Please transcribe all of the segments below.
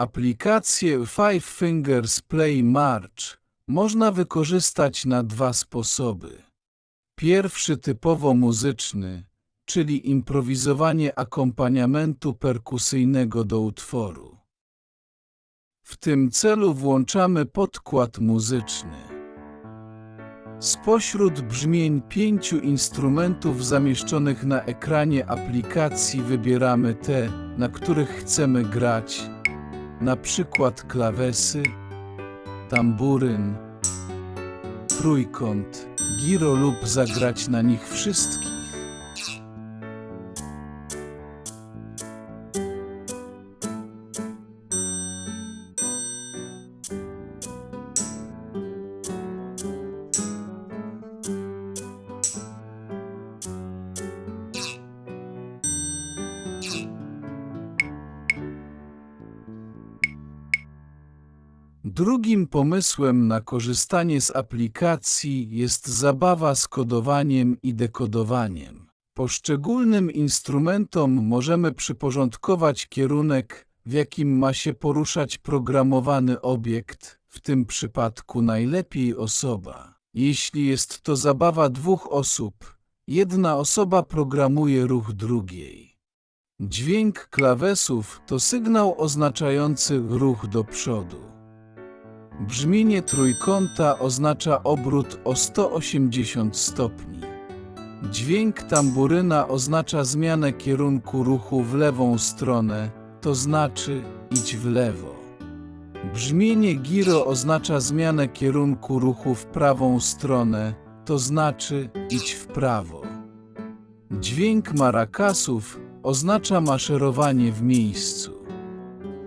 Aplikację Five Fingers Play March można wykorzystać na dwa sposoby. Pierwszy typowo muzyczny, czyli improwizowanie akompaniamentu perkusyjnego do utworu. W tym celu włączamy podkład muzyczny. Spośród brzmień pięciu instrumentów zamieszczonych na ekranie aplikacji wybieramy te, na których chcemy grać, na przykład klawesy, tamburyn, trójkąt, giro lub zagrać na nich wszystkich. Drugim pomysłem na korzystanie z aplikacji jest zabawa z kodowaniem i dekodowaniem. Poszczególnym instrumentom możemy przyporządkować kierunek, w jakim ma się poruszać programowany obiekt, w tym przypadku najlepiej osoba. Jeśli jest to zabawa dwóch osób, jedna osoba programuje ruch drugiej. Dźwięk klawesów to sygnał oznaczający ruch do przodu. Brzmienie trójkąta oznacza obrót o 180 stopni. Dźwięk tamburyna oznacza zmianę kierunku ruchu w lewą stronę, to znaczy idź w lewo. Brzmienie giro oznacza zmianę kierunku ruchu w prawą stronę, to znaczy idź w prawo. Dźwięk marakasów oznacza maszerowanie w miejscu.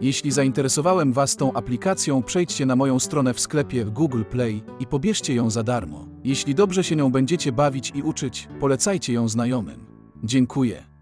Jeśli zainteresowałem Was tą aplikacją, przejdźcie na moją stronę w sklepie Google Play i pobierzcie ją za darmo. Jeśli dobrze się nią będziecie bawić i uczyć, polecajcie ją znajomym. Dziękuję.